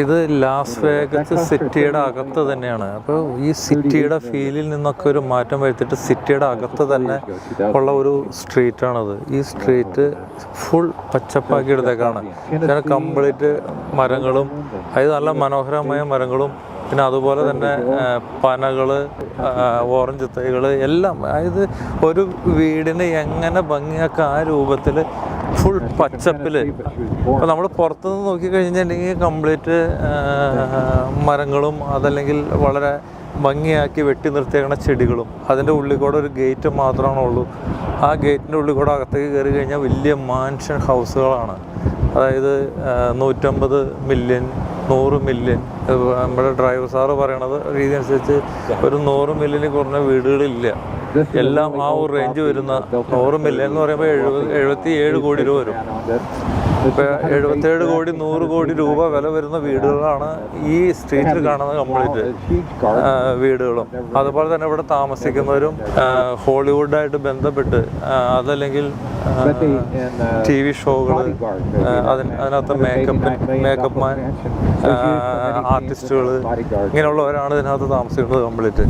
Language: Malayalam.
ഇത് ലാസ് വേഗസ് സിറ്റിയുടെ അകത്ത് തന്നെയാണ്. അപ്പോൾ ഈ സിറ്റിയുടെ ഫീലിൽ നിന്നൊക്കെ ഒരു മാറ്റം വരുത്തിയിട്ട് സിറ്റിയുടെ അകത്ത് തന്നെ ഉള്ള ഒരു സ്ട്രീറ്റാണത് ഈ സ്ട്രീറ്റ് ഫുൾ പച്ചപ്പാക്കി എടുത്തേക്കാണ്. കംപ്ലീറ്റ് മരങ്ങളും അതായത് നല്ല മനോഹരമായ മരങ്ങളും പിന്നെ അതുപോലെ തന്നെ പനകൾ ഓറഞ്ച് തൈകൾ എല്ലാം അതായത് ഒരു വീടിനെ എങ്ങനെ ഭംഗിയാക്ക ആ രൂപത്തിൽ ഫുൾ പച്ചപ്പിൽ അപ്പോൾ നമ്മൾ പുറത്തുനിന്ന് നോക്കിക്കഴിഞ്ഞിട്ടുണ്ടെങ്കിൽ കംപ്ലീറ്റ് മരങ്ങളും അതല്ലെങ്കിൽ വളരെ ഭംഗിയാക്കി വെട്ടി നിർത്തിയേക്കണ ചെടികളും അതിന്റെ ഉള്ളിൽ കൂടെ ഒരു ഗേറ്റ് മാത്രമാണ് ഉള്ളൂ. ആ ഗേറ്റിന്റെ ഉള്ളിൽ കൂടെ അകത്തേക്ക് കയറി കഴിഞ്ഞാൽ വലിയ മാൻഷൻ ഹൗസുകളാണ് അതായത് നൂറ്റമ്പത് മില്യൺ നൂറ് മില്യൺ നമ്മുടെ ഡ്രൈവർ സാറ് പറയണത് രീതി അനുസരിച്ച് ഒരു നൂറ് മില്യണിൽ കുറഞ്ഞ വീടുകളില്ല. എല്ലാം ആ ഒരു റേഞ്ച് വരുന്ന നൂറ് മില്യൺ എന്ന് പറയുമ്പോൾ എഴുപത് എഴുപത്തി ഏഴ് കോടി രൂപ വരും. ഇപ്പൊ എഴുപത്തേഴ് കോടി നൂറ് കോടി രൂപ വില വരുന്ന വീടുകളാണ് ഈ സ്ട്രീറ്റിൽ കാണുന്ന കംപ്ലീറ്റ് വീടുകളും. അതുപോലെ തന്നെ ഇവിടെ താമസിക്കുന്നവരും ഹോളിവുഡായിട്ട് ബന്ധപ്പെട്ട് അതല്ലെങ്കിൽ ടി വി ഷോകൾ അതിന് അതിനകത്ത് മേക്കപ്പ് മേക്കപ്പ് മാൻ ആർട്ടിസ്റ്റുകൾ ഇങ്ങനെയുള്ളവരാണ് ഇതിനകത്ത് താമസിക്കുന്നത് കംപ്ലീറ്റ്